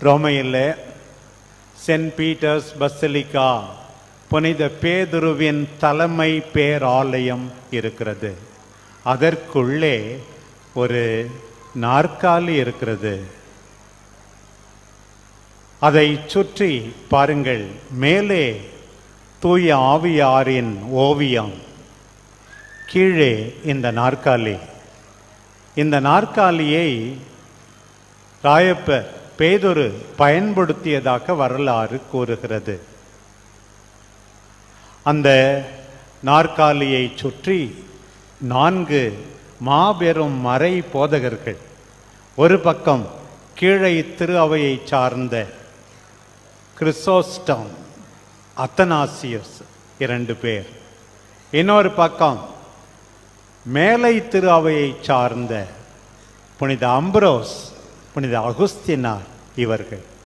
ரோமையில் send Peter's basilica புனித பேதுருவின் தலைமை பேராலயம் இருக்கிறது. அதற்குள்ளே ஒரு நாற்காலி இருக்கிறது. அதை சுற்றி பாருங்கள் மேலே தூய ஆவியாரின் ஓவியம். கீழே இந்த நாற்காலி. இந்த நாற்காலியை ராயப்பர் பேதொரு பயன்படுத்தியதாக வரலாறு கூறுகிறது. அந்த நாற்காலியை சுற்றி நான்கு மாபெரும் மறை போதகர்கள் ஒரு பக்கம் கீழே திரு அவையை சார்ந்த கிறிசோஸ்டம் அத்தனாசியஸ் இரண்டு பேர். இன்னொரு பக்கம் மேலை திரு அவையை சார்ந்த புனித அம்பரோஸ் புனித அகுஸ்தினார் இவர்கள்.